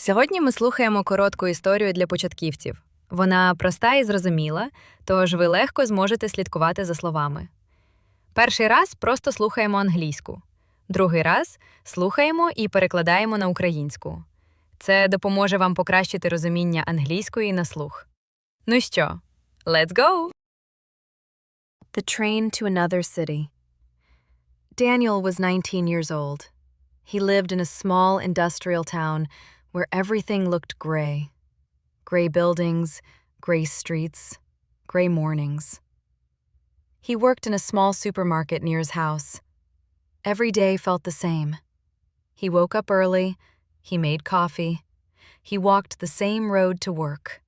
Сьогодні ми слухаємо коротку історію для початківців. Вона проста і зрозуміла, тож ви легко зможете слідкувати за словами. Перший раз просто слухаємо англійську, другий раз слухаємо і перекладаємо на українську. Це допоможе вам покращити розуміння англійської на слух. Ну що, let's go! The train to another city. Daniel was 19 years old. He lived in a small industrial town where everything looked gray gray buildings, gray streets, gray mornings. He worked in a small supermarket near his house. Every day felt the same. He woke up early, he made coffee, he walked the same road to work.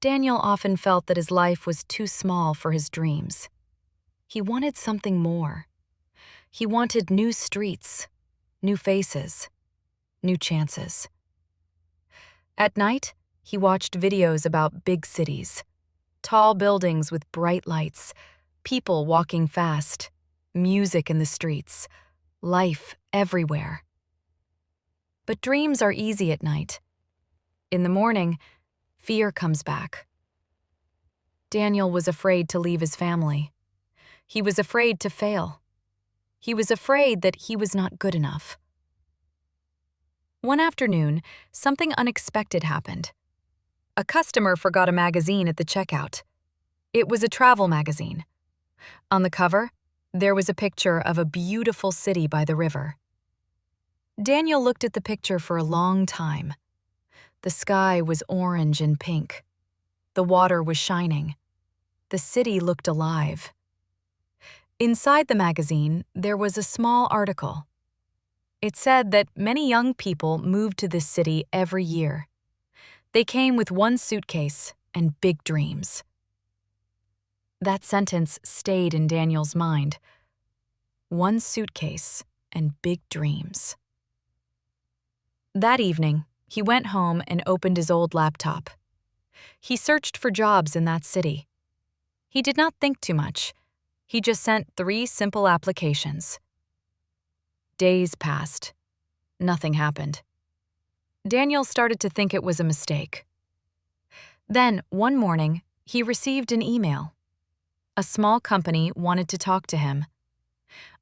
Daniel often felt that his life was too small for his dreams. He wanted something more. He wanted new streets, new faces, new chances. At night, he watched videos about big cities tall buildings with bright lights, people walking fast, music in the streets, life everywhere. But dreams are easy at night. In the morning, fear comes back. Daniel was afraid to leave his family. He was afraid to fail. He was afraid that he was not good enough. One afternoon, something unexpected happened. A customer forgot a magazine at the checkout. It was a travel magazine. On the cover, there was a picture of a beautiful city by the river. Daniel looked at the picture for a long time. The sky was orange and pink. The water was shining. The city looked alive. Inside the magazine, there was a small article. It said that many young people moved to this city every year. They came with one suitcase and big dreams. That sentence stayed in Daniel's mind. One suitcase and big dreams. That evening, he went home and opened his old laptop. He searched for jobs in that city. He did not think too much. He just sent three simple applications. Days passed. Nothing happened. Daniel started to think it was a mistake. Then, one morning, he received an email. A small company wanted to talk to him.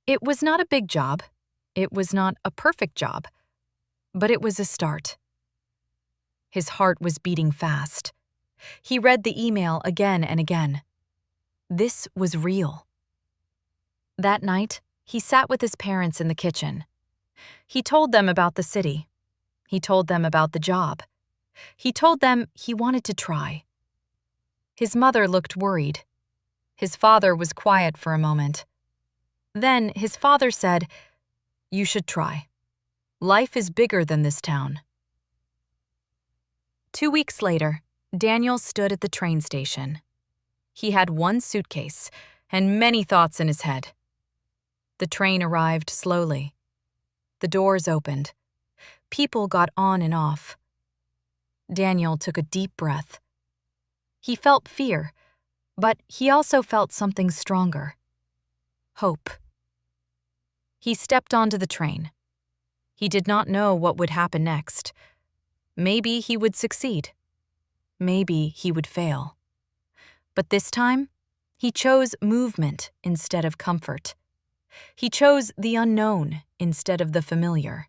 It was not a big job. It was not a perfect job. But it was a start. His heart was beating fast. He read the email again and again. This was real. That night, he sat with his parents in the kitchen. He told them about the city. He told them about the job. He told them he wanted to try. His mother looked worried. His father was quiet for a moment. Then his father said, You should try. Life is bigger than this town. Two weeks later, Daniel stood at the train station. He had one suitcase and many thoughts in his head. The train arrived slowly. The doors opened. People got on and off. Daniel took a deep breath. He felt fear, but he also felt something stronger hope. He stepped onto the train. He did not know what would happen next. Maybe he would succeed. Maybe he would fail. But this time, he chose movement instead of comfort. He chose the unknown instead of the familiar.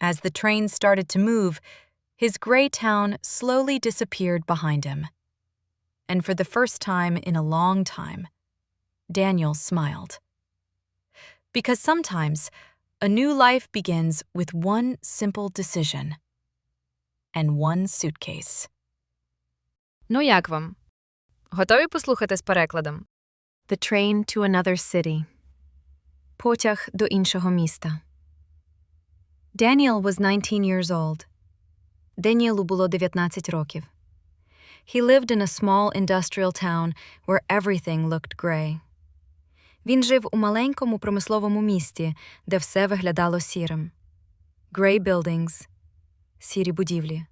As the train started to move, his gray town slowly disappeared behind him. And for the first time in a long time, Daniel smiled. Because sometimes a new life begins with one simple decision and one suitcase. Ну як вам? Готові послухати з перекладом? The train to another city. Потяг до іншого міста. Daniel was 19 years old. Деніелу було 19 років. He lived in a small industrial town where everything looked grey. Він жив у маленькому промисловому місті, де все виглядало сірим. Grey buildings – сірі будівлі.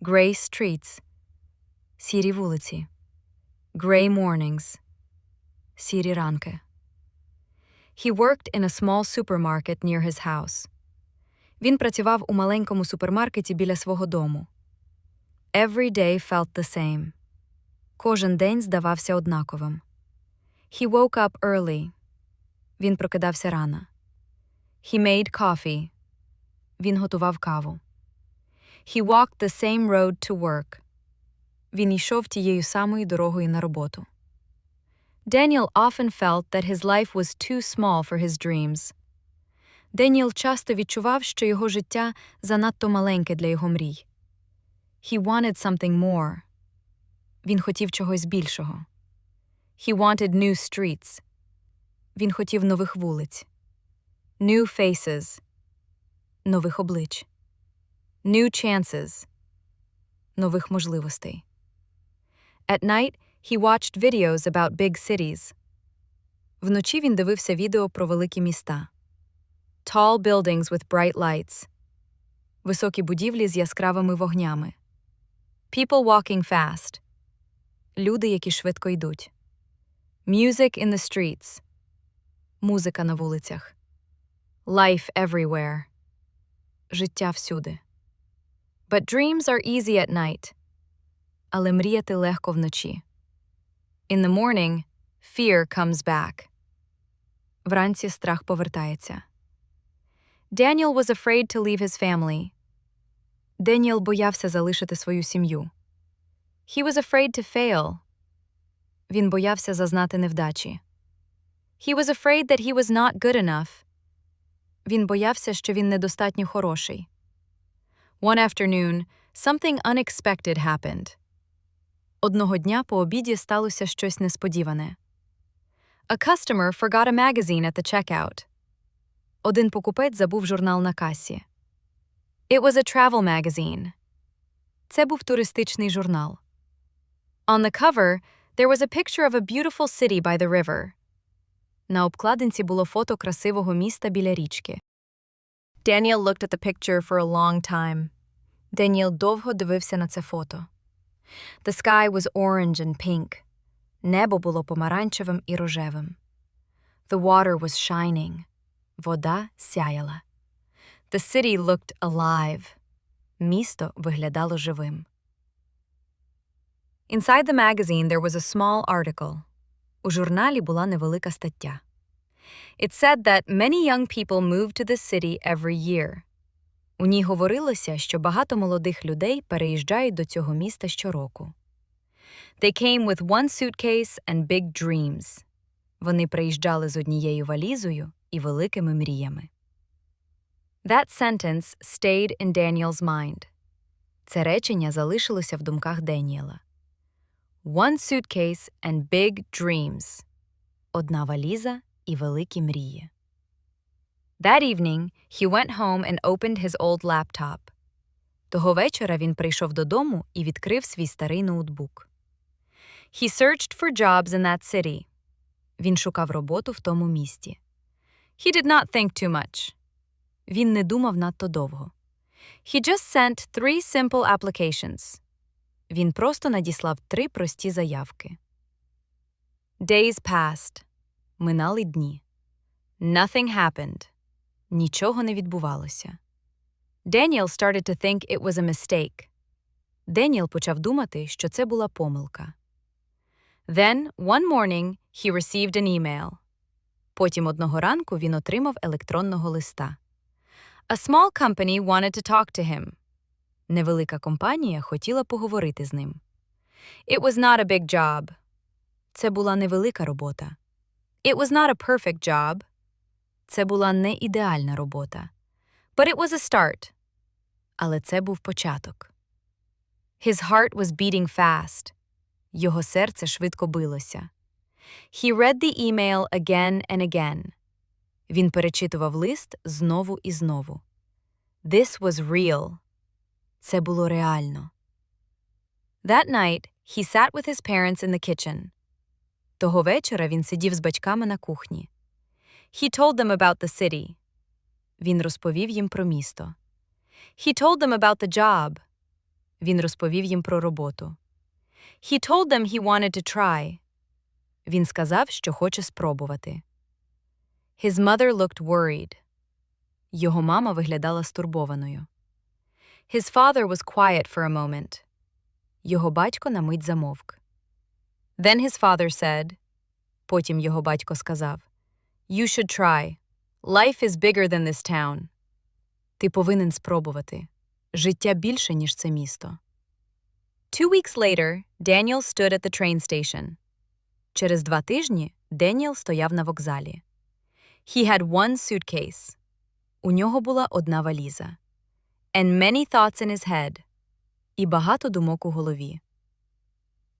Grey streets – сірі вулиці. Grey mornings – сірі ранки. He worked in a small supermarket near his house. Він працював у маленькому супермаркеті біля свого дому. Every day felt the same. Кожен день здавався однаковим. He woke up early. Він прокидався рано. He made coffee. Він готував каву. He walked the same road to work. Він йшов тією самою дорогою на роботу. Daniel often felt that his life was too small for his dreams. Деніел часто відчував, що його життя занадто маленьке для його мрій. He wanted something more. Він хотів чогось більшого. He wanted new streets. Він хотів нових вулиць. New faces. Нових облич. New chances. Нових можливостей. At night, he watched videos about big cities. Вночі він дивився відео про великі міста. Tall buildings with bright lights. Високі будівлі з яскравими вогнями. People walking fast. Люди, які швидко йдуть. Music in the streets. Музика на вулицях. Life everywhere. Життя всюди. But dreams are easy at night. Але мріяти легко вночі. In the morning, fear comes back. Вранці страх повертається. Daniel was afraid to leave his family. Деніел боявся залишити свою сім'ю. He was afraid to fail. Він боявся зазнати невдачі. He was afraid that he was not good enough. Він боявся, що він недостатньо хороший. One afternoon, something unexpected happened. Одного дня по обіді сталося щось несподіване. A customer forgot a magazine at the checkout. Один покупець забув журнал на касі. It was a travel magazine. Це був туристичний журнал. On the cover, there was a picture of a beautiful city by the river. На обкладинці було фото красивого міста біля річки. Daniel looked at the picture for a long time. Деніел довго дивився на це фото. The sky was orange and pink. Небо було помаранчевим і рожевим. The water was shining. Вода сяяла. The city looked alive. Місто виглядало живим. Inside the magazine there was a small article. У журналі була невелика стаття. It said that many young people move to the city every year. У ній говорилося, що багато молодих людей переїжджають до цього міста щороку. They came with one suitcase and big dreams. Вони приїжджали з однією валізою і великими мріями. That sentence stayed in Daniel's mind. Це речення залишилося в думках Деніела. One suitcase and big dreams. Одна валіза і великі мрії. That evening, he went home and opened his old laptop. Того вечора він прийшов додому і відкрив свій старий ноутбук. He searched for jobs in that city. Він шукав роботу в тому місті. He did not think too much. Він не думав надто довго. He just sent three simple applications. Він просто надіслав три прості заявки. Days passed. Минали дні. Nothing happened. Нічого не відбувалося. Daniel started to think it was a mistake. Деніел почав думати, що це була помилка. Then, one morning, he received an email. Потім одного ранку він отримав електронного листа. A small company wanted to talk to him. Невелика компанія хотіла поговорити з ним. It was not a big job. Це була невелика робота. It was not a perfect job. Це була не ідеальна робота. But it was a start. Але це був початок. His heart was beating fast. Його серце швидко билося. He read the email again and again. Він перечитував лист знову і знову. This was real. Це було реально. That night, he sat with his parents in the kitchen. Того вечора він сидів з батьками на кухні. He told them about the city. Він розповів їм про місто. He told them about the job. Він розповів їм про роботу. He told them he wanted to try. Він сказав, що хоче спробувати. His mother looked worried. Його мама виглядала стурбованою. His father was quiet for a moment. Його батько на мить замовк. Then his father said, потім його батько сказав, You should try. Life is bigger than this town. Ти повинен спробувати. Життя більше, ніж це місто. Two weeks later, Daniel stood at the train station. Через два тижні Деніел стояв на вокзалі. He had one suitcase. У нього була одна валіза. And many thoughts in his head. І багато думок у голові.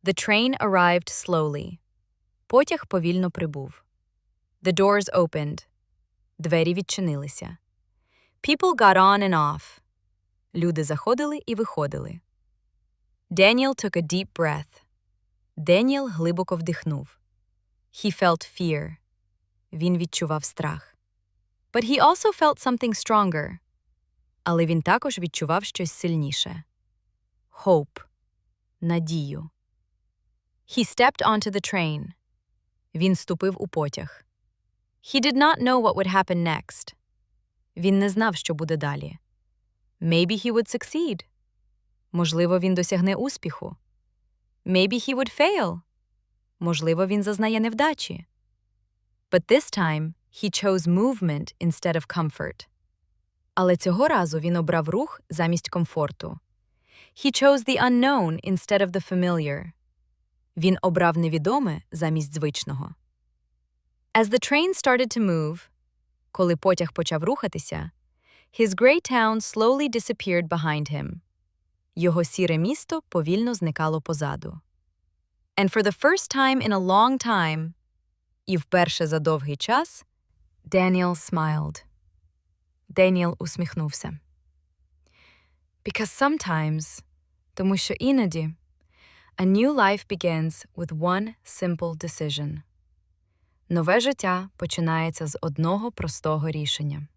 The train arrived slowly. Потяг повільно прибув. The doors opened. Двері відчинилися. People got on and off. Люди заходили і виходили. Daniel took a deep breath. Деніел глибоко вдихнув. He felt fear. Він відчував страх. But he also felt something stronger. Але він також відчував щось сильніше. Hope. Надію. He stepped onto the train. Він ступив у потяг. He did not know what would happen next. Він не знав, що буде далі. Maybe he would succeed. Можливо, він досягне успіху. Maybe he would fail. Можливо, він зазнає невдачі. But this time he chose movement instead of comfort. Але цього разу він обрав рух замість комфорту. He chose the unknown instead of the familiar. Він обрав невідоме замість звичного. As the train started to move, коли потяг почав рухатися, his grey town slowly disappeared behind him. Його сіре місто повільно зникало позаду. And for the first time in a long time, і вперше за довгий час, Daniel smiled. Деніел усміхнувся. Because sometimes, тому що іноді, a new life begins with one simple decision. Нове життя починається з одного простого рішення.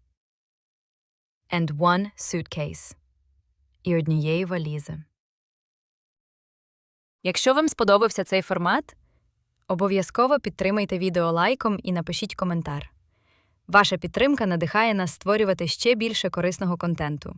And one suitcase. І однієї валізи. Якщо вам сподобався цей формат, обов'язково підтримайте відео лайком і напишіть коментар. Ваша підтримка надихає нас створювати ще більше корисного контенту.